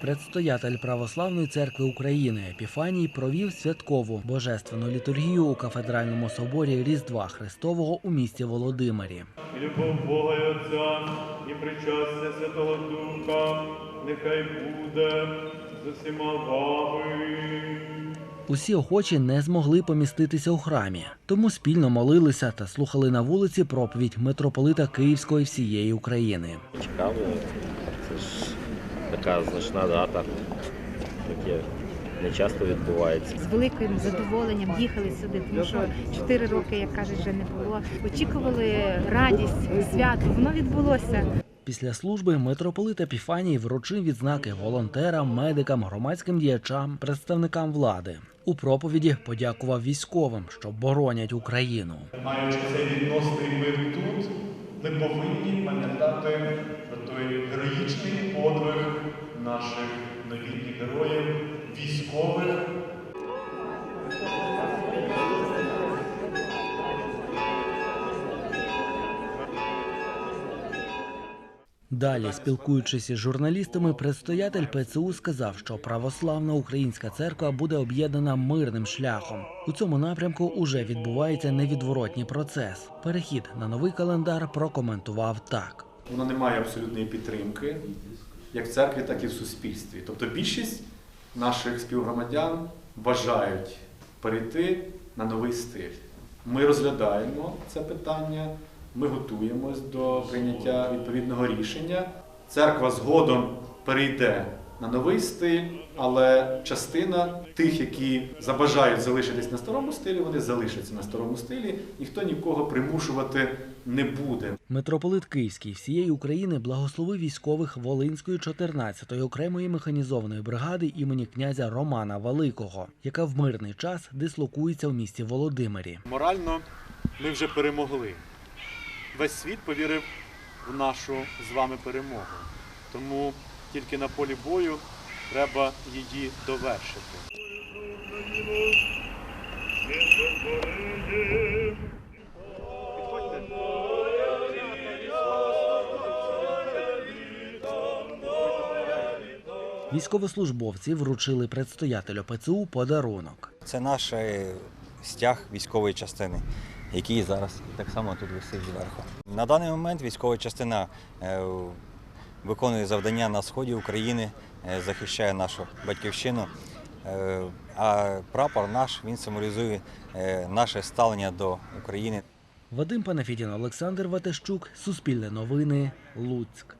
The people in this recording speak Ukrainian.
Предстоятель Православної церкви України Епіфаній провів святкову божественну літургію у кафедральному соборі Різдва Христового у місті Володимирі. Любов Бога і Отця і причастя Святого Духа, нехай буде з усіма вами. Усі охочі не змогли поміститися у храмі, тому спільно молилися та слухали на вулиці проповідь митрополита Київської всієї України. Цікаво, це ж така значна дата, таке не часто відбувається. з великим задоволенням їхали сюди, тому що чотири роки, як кажуть, вже не було. Очікували радість, свято. Воно відбулося. Після служби митрополит Епіфаній вручив відзнаки волонтерам, медикам, громадським діячам, представникам влади. У проповіді подякував військовим, що боронять Україну. Маючи цей відносний мир тут, ми повинні пам'ятати про той героїчний подвиг наших новітніх героїв, військових. Далі, спілкуючись із журналістами, предстоятель ПЦУ сказав, що православна українська церква буде об'єднана мирним шляхом. У цьому напрямку уже відбувається невідворотній процес. Перехід на новий календар прокоментував так. Воно не має абсолютної підтримки, як в церкві, так і в суспільстві. Тобто більшість наших співгромадян бажають перейти на новий стиль. Ми розглядаємо це питання, ми готуємось до прийняття відповідного рішення. Церква згодом перейде на новий стиль, але частина тих, які забажають залишитись на старому стилі, вони залишаться на старому стилі. Ніхто нікого примушувати не буде. Митрополит Київський всієї України благословив військових Волинської 14-ї окремої механізованої бригади імені князя Романа Великого, яка в мирний час дислокується в місті Володимирі. Морально ми вже перемогли. Весь світ повірив в нашу з вами перемогу. Тому тільки на полі бою треба її довершити. Військовослужбовці вручили предстоятелю ПЦУ подарунок. Це наш е, стяг військової частини, який зараз так само тут висить зверху. На даний момент військова частина е, виконує завдання на сході України, е, захищає нашу батьківщину. Е, А прапор наш він символізує наше ставлення до України. Вадим Панафідін, Олександр Ватищук, Суспільне новини, Луцьк.